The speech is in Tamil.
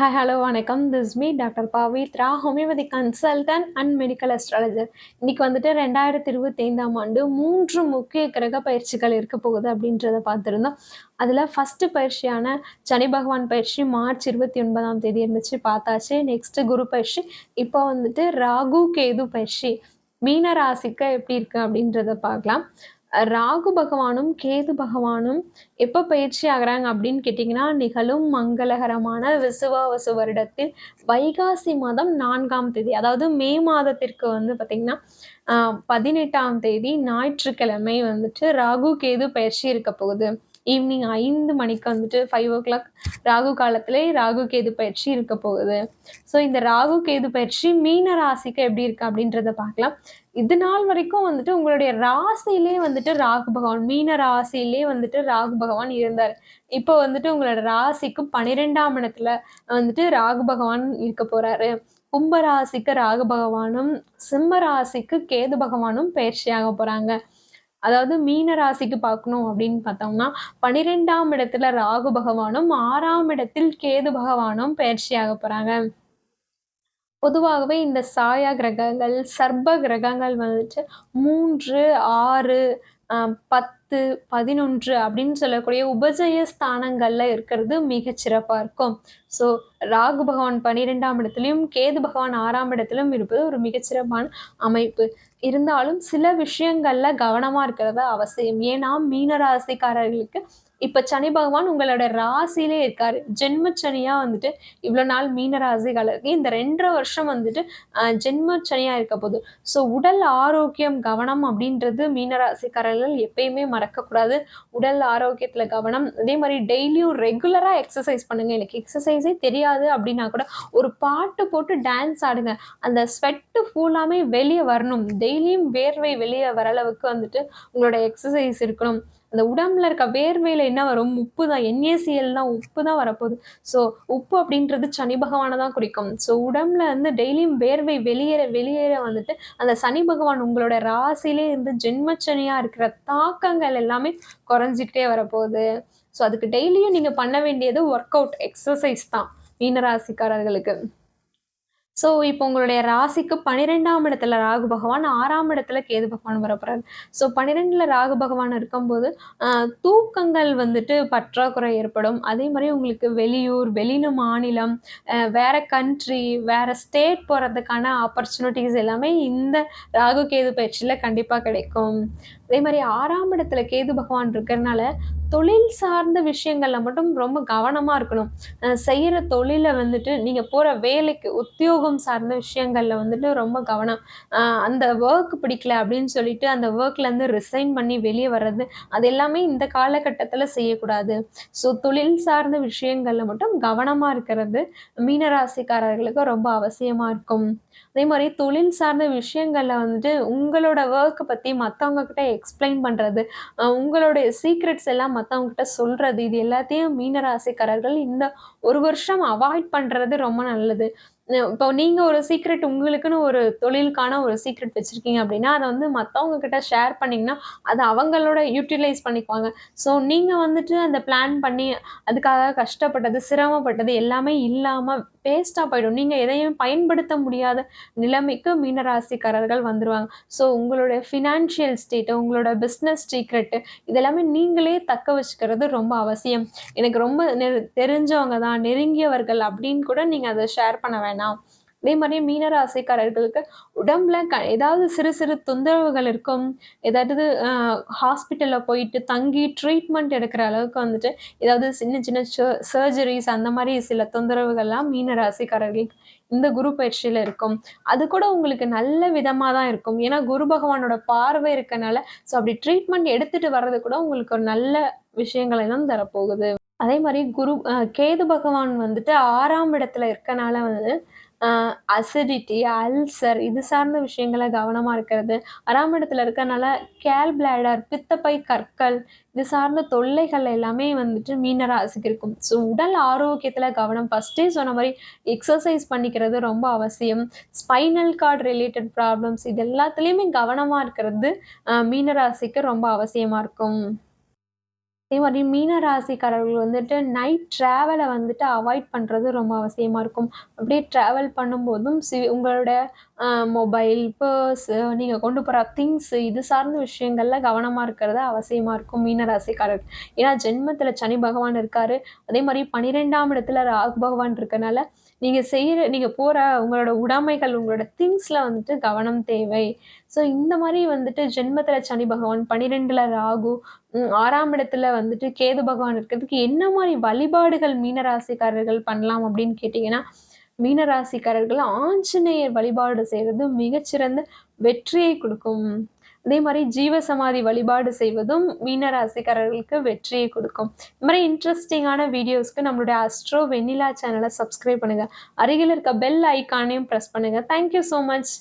ஹாய் ஹலோ வணக்கம். This me doctor Pavithra homeopathy consultant and medical astrologer இன்னைக்கு வந்துட்டு ரெண்டாயிரத்தி இருபத்தி ஐந்தாம் ஆண்டு மூன்று முக்கிய கிரக பயிற்சிகள் இருக்க போகுது அப்படின்றத பார்த்துருந்தோம். அதில் ஃபஸ்ட்டு பயிற்சியான சனி பகவான் பயிற்சி மார்ச் இருபத்தி ஒன்பதாம் தேதி இருந்துச்சு பார்த்தாச்சு. நெக்ஸ்ட்டு குரு பயிற்சி இப்போ வந்துட்டு ராகு கேது பயிற்சி. மீன ராசிக்கு எப்படி இருக்குது அப்படின்றத பார்க்கலாம். ராகு பகவானும் கேது பகவானும் எப்போ பயிற்சி ஆகிறாங்க அப்படின்னு கேட்டிங்கன்னா நிகழும் மங்களகரமான விசுவாவசு வருடத்தில் வைகாசி மாதம் நான்காம் தேதி அதாவது மே மாதத்திற்கு வந்து பார்த்திங்கன்னா பதினெட்டாம் தேதி ஞாயிற்றுக்கிழமை வந்துட்டு ராகு கேது பயிற்சி இருக்க போகுது. ஈவினிங் ஐந்து மணிக்கு வந்துட்டு ஃபைவ் ஓ கிளாக் ராகு காலத்திலே ராகு கேது பயிற்சி இருக்க போகுது. ஸோ இந்த ராகு கேது பயிற்சி மீன ராசிக்கு எப்படி இருக்கு அப்படின்றத பார்க்கலாம். இது நாள் வரைக்கும் வந்துட்டு உங்களுடைய ராசியிலே வந்துட்டு ராகு பகவான் மீன ராசியிலே வந்துட்டு ராகு பகவான் இருந்தார். இப்போ வந்துட்டு உங்களோட ராசிக்கு பனிரெண்டாம் இடத்துல வந்துட்டு ராகு பகவான் இருக்க போறாரு. கும்ப ராசிக்கு ராகு பகவானும் சிம்ம ராசிக்கு கேது பகவானும் பயிற்சியாக போறாங்க. அதாவது மீன ராசிக்கு பார்க்கணும் அப்படின்னு பார்த்தோம்னா பனிரெண்டாம் இடத்துல ராகு பகவானும் ஆறாம் இடத்தில் கேது பகவானும் பயிற்சியாக போறாங்க. பொதுவாகவே இந்த சாயா கிரகங்கள் சர்ப கிரகங்கள் வந்துட்டு மூன்று ஆறு பத்து பதினொன்று அப்படின்னு சொல்லக்கூடிய உபஜய ஸ்தானங்கள்ல இருக்கிறது மிகச்சிறப்பாக இருக்கும். ஸோ ராகு பகவான் பன்னிரெண்டாம் இடத்துலையும் கேது பகவான் ஆறாம் இடத்திலும் இருப்பது ஒரு மிகச்சிறப்பான அமைப்பு. இருந்தாலும் சில விஷயங்கள்ல கவனமா இருக்கிறது அவசியம். ஏன்னா மீனராசிக்காரர்களுக்கு இப்போ சனி பகவான் உங்களோட ராசியிலே இருக்காரு. ஜென்ம சனியா வந்துட்டு இவ்வளோ நாள் மீன ராசிகளுக்கு இந்த ரெண்டரை வருஷம் வந்துட்டு ஜென்ம சனியா இருக்க போகுது. ஸோ உடல் ஆரோக்கியம் கவனம் அப்படின்றது மீன ராசிக்காரர்கள் எப்பயுமே மறக்கக்கூடாது. உடல் ஆரோக்கியத்தில் கவனம். அதே மாதிரி டெய்லியும் ரெகுலராக எக்ஸசைஸ் பண்ணுங்க. எனக்கு எக்ஸசைஸே தெரியாது அப்படின்னா கூட ஒரு பாட்டு போட்டு டான்ஸ் ஆடுங்க. அந்த ஸ்வெட்டு ஃபுல்லாமே வெளியே வரணும். டெய்லியும் வேர்வை வெளியே வர அளவுக்கு வந்துட்டு உங்களோட எக்ஸசைஸ் இருக்கணும். அந்த உடம்புல இருக்க வேர்வையில் என்ன வரும்? உப்பு தான் என்ஏசிஎல் தான் உப்பு தான் வரப்போகுது. ஸோ உப்பு அப்படின்றது சனி பகவானை தான் குறிக்கும். ஸோ உடம்புல வந்து டெய்லியும் வேர்வை வெளியேற வெளியேற வந்துட்டு அந்த சனி பகவான் உங்களோட ராசிலே இருந்து ஜென்மச்சனியாக இருக்கிற தாக்கங்கள் எல்லாமே குறைஞ்சிக்கிட்டே வரப்போகுது. ஸோ அதுக்கு டெய்லியும் நீங்கள் பண்ண வேண்டியது ஒர்க் அவுட் எக்ஸசைஸ் தான் மீனராசிக்காரர்களுக்கு. ஸோ இப்போ உங்களுடைய ராசிக்கு பன்னிரெண்டாம் இடத்துல ராகு பகவான் ஆறாம் இடத்துல கேது பகவான் வரப்போறாரு. ஸோ பனிரெண்டில் ராகு பகவான் இருக்கும்போது தூக்கங்கள் வந்துட்டு பற்றாக்குறை ஏற்படும். அதே மாதிரி உங்களுக்கு வெளியூர் வெளியில மாநிலம் வேற கண்ட்ரி வேற ஸ்டேட் போகிறதுக்கான ஆப்பர்ச்சுனிட்டிஸ் எல்லாமே இந்த ராகு கேது பயிற்சியில் கண்டிப்பாக கிடைக்கும். அதே மாதிரி ஆறாம் இடத்துல கேது பகவான் இருக்கிறதுனால தொழில் சார்ந்த விஷயங்கள்ல மட்டும் ரொம்ப கவனமா இருக்கணும். செய்யற தொழிலை வந்துட்டு நீங்க போற வேலைக்கு உத்தியோகம் சார்ந்த விஷயங்கள்ல வந்துட்டு ரொம்ப கவனம். அந்த ஒர்க் பிடிக்கல அப்படின்னு சொல்லிட்டு அந்த ஒர்க்ல இருந்து ரிசைன் பண்ணி வெளியே வர்றது அது எல்லாமே இந்த காலகட்டத்துல செய்யக்கூடாது. ஸோ தொழில் சார்ந்த விஷயங்கள்ல மட்டும் கவனமா இருக்கிறது மீனராசிக்காரர்களுக்கு ரொம்ப அவசியமா இருக்கும். அதே மாதிரி தொழில் சார்ந்த விஷயங்கள்ல வந்துட்டு உங்களோட ஒர்க்கை பத்தி மற்றவங்க கிட்ட எக்ஸ்பிளைன் பண்றது உங்களுடைய சீக்ரெட்ஸ் எல்லாம் மற்றவங்ககிட்ட சொல்றது இது எல்லாத்தையும் மீனராசிக்காரர்கள் இந்த ஒரு வருஷம் அவாய்ட் பண்றது ரொம்ப நல்லது. இப்போ நீங்கள் ஒரு சீக்ரெட் உங்களுக்குன்னு ஒரு தொழிலுக்கான ஒரு சீக்ரெட் வச்சுருக்கீங்க அப்படின்னா அதை வந்து மற்றவங்க கிட்ட ஷேர் பண்ணிங்கன்னா அதை அவங்களோட யூட்டிலைஸ் பண்ணிக்குவாங்க. ஸோ நீங்கள் வந்துட்டு அந்த பிளான் பண்ணி அதுக்காக கஷ்டப்பட்டது சிரமப்பட்டது எல்லாமே இல்லாமல் வேஸ்ட்டாக போயிடும். நீங்கள் எதையும் பயன்படுத்த முடியாத நிலைமைக்கு மீனராசிக்காரர்கள் வந்துடுவாங்க ஸோ உங்களுடைய ஃபினான்ஷியல் ஸ்டேட்டு உங்களோட பிஸ்னஸ் சீக்ரெட்டு இதெல்லாமே நீங்களே தக்க வச்சுக்கிறது ரொம்ப அவசியம். எனக்கு ரொம்ப தெரிஞ்சவங்க தான் நெருங்கியவர்கள் அப்படின்னு கூட நீங்கள் அதை ஷேர் பண்ண வேண்டாம் வேணாம் அதே மாதிரி மீனராசிக்காரர்களுக்கு உடம்புல க ஏதாவது சிறு சிறு தொந்தரவுகள் இருக்கும். ஏதாவது ஹாஸ்பிட்டலில் போயிட்டு தங்கி ட்ரீட்மெண்ட் எடுக்கிற அளவுக்கு வந்துட்டு ஏதாவது சின்ன சின்ன சர்ஜரிஸ் அந்த மாதிரி சில தொந்தரவுகள்லாம் மீனராசிக்காரர்களுக்கு இந்த குரு பயிற்சியில் இருக்கும். அது கூட உங்களுக்கு நல்ல விதமாக தான் இருக்கும். ஏன்னா குரு பகவானோட பார்வை இருக்கனால ஸோ அப்படி ட்ரீட்மெண்ட் எடுத்துகிட்டு வர்றது கூட உங்களுக்கு ஒரு நல்ல விஷயங்களை தான் தரப்போகுது. அதே மாதிரி குரு கேது பகவான் வந்துட்டு ஆறாம் இடத்துல இருக்கனால வந்து அசிடிட்டி அல்சர் இது சார்ந்த விஷயங்கள கவனமாக இருக்கிறது. ஆறாம் இடத்துல இருக்கனால கேல் பிளாடர் பித்தப்பை கற்கள் இது சார்ந்த தொல்லைகள் எல்லாமே வந்துட்டு மீன ராசிக்கு இருக்கும். ஸோ உடல் ஆரோக்கியத்தில் கவனம். ஃபஸ்ட்டே சொன்ன மாதிரி எக்ஸசைஸ் பண்ணிக்கிறது ரொம்ப அவசியம். ஸ்பைனல் கார்டு ரிலேட்டட் ப்ராப்ளம்ஸ் இது எல்லாத்துலேயுமே கவனமாக இருக்கிறது மீனராசிக்கு ரொம்ப அவசியமாக இருக்கும். அதே மாதிரி மீன ராசிக்காரர்கள் வந்துட்டு நைட் ட்ராவலை வந்துட்டு அவாய்ட் பண்ணுறது ரொம்ப அவசியமாக இருக்கும். அப்படியே ட்ராவல் பண்ணும்போதும் சி உங்களோட மொபைல் பர்ஸ் நீங்கள் கொண்டு போகிற திங்ஸ் இது சார்ந்த விஷயங்களில் கவனமாக இருக்கிறது அவசியமாக இருக்கும் மீன ஏன்னா ஜென்மத்தில் சனி பகவான் இருக்காரு. அதே மாதிரி பன்னிரெண்டாம் இடத்துல ராகு பகவான் இருக்கனால நீங்கள் செய்கிற நீங்கள் போகிற உங்களோட உடைமைகள் உங்களோட திங்ஸில் வந்துட்டு கவனம் தேவை. ஸோ இந்த மாதிரி வந்துட்டு ஜென்மத்தில் சனி பகவான் பன்னிரெண்டில் ராகு ஆறாம் இடத்துல வந்துட்டு கேது பகவான் இருக்கிறதுக்கு என்ன மாதிரி வழிபாடுகள் மீனராசிக்காரர்கள் பண்ணலாம் அப்படின்னு கேட்டிங்கன்னா மீனராசிக்காரர்கள் ஆஞ்சநேயர் வழிபாடு செய்கிறது மிகச்சிறந்த வெற்றியை கொடுக்கும். அதே மாதிரி ஜீவசமாதி வழிபாடு செய்வதும் மீனராசிக்காரர்களுக்கு வெற்றியை கொடுக்கும். இந்த மாதிரி இன்ட்ரெஸ்டிங்கான வீடியோஸ்க்கு நம்மளுடைய அஸ்ட்ரோ வெண்ணிலா சேனலை சப்ஸ்கிரைப் பண்ணுங்க. அருகில் இருக்க பெல் ஐக்கானையும் ப்ரெஸ் பண்ணுங்க. Thank you so much